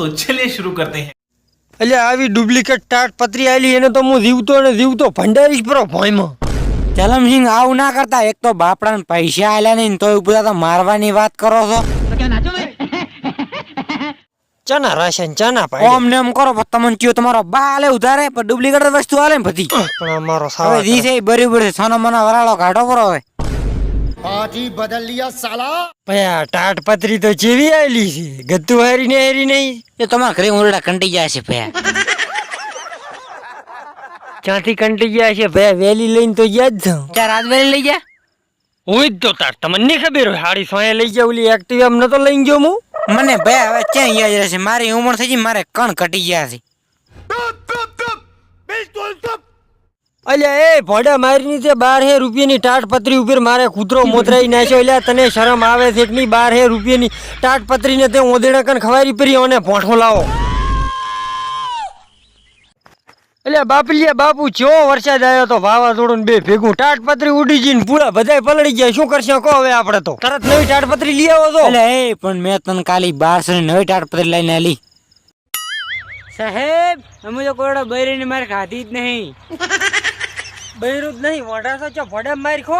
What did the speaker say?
तो चलिए शुरू करते हैं એટલે આવી ડુપ્લિકેટ ટાટ પત્રી આલી એને તો હું જીવતો ને જીવતો ભંડારીશ પરો ભોયમાં ચલમસિંહ આવું ના કરતા એક તો બાપડાને પૈસા આલ્યા નહીં તો બધા તો મારવાની વાત કરો છો ચાના રાશન ચાના પાડે ઓમ ને એમ કરો પણ તમને કયો તમારો બા આલે ઉધારે પણ ડુપ્લિકેટ વસ્તુ આલે ને બધી પણ અમારો હવે સાવા દી છે બરાબર છે સોનો મનો વરાળો કાઢો પરો હવે ભાઈ આ ટાટ પતરી તો જેવી આલી છે. ગત્તુ હારી ને હારી નહીં. એ તમારા ઘરે ઉરડા કંટી ગયા છે પયા ક્યાંથી કંટી ગયા છે ભાઈ વેલી લઈને તો યાદ જાઉં. ચાર રાત વેલી લઈ ગયા? હું જ તો તાર. તમને નહીં ખબર હોય હાડી સોયા લઈ જાવ ઓલી એક્ટિવ એમ નતો લઈને ગયો હું? મને ભયા હવે ક્યાં યાદ રહેશે? મારી ઉંમર થઈ ગઈ મારે કણ કટી ગયા છે. અલ્યા એ ભોડા મારીની તે બાર હે રૂપિયાની ટાટ પતરી ઉપર મારે કૂતરો મોતરાઈ નાખ્યો. અલ્યા તને શરમ આવે છે કે નહીં બાર હે રૂપિયાની ટાટ પતરીને તે ઓદેડા કન ખવારી પરી અને ભોંઠો લાવો. અલ્યા બાપલિયા બાપુ ચો વરસાદ આવ્યો તો વાવાઝોડું બે ભેગું ટાટ પતરી ઉડી જઈને પૂરા બધાય પલળી ગયા. શું કરશે? કહો હવે આપણે તો. તરત નવી ટાટ પતરી લઈ આવો તો એટલે એ પણ મેં તને કાલી બારસો નવી નવી પતરી લઈને આલી. સાહેબ અમે તો કોરડો બૈરીને મારે ખાધી જ નહીં. બૈરું જ નહીં તો ચો ભડે માર ખો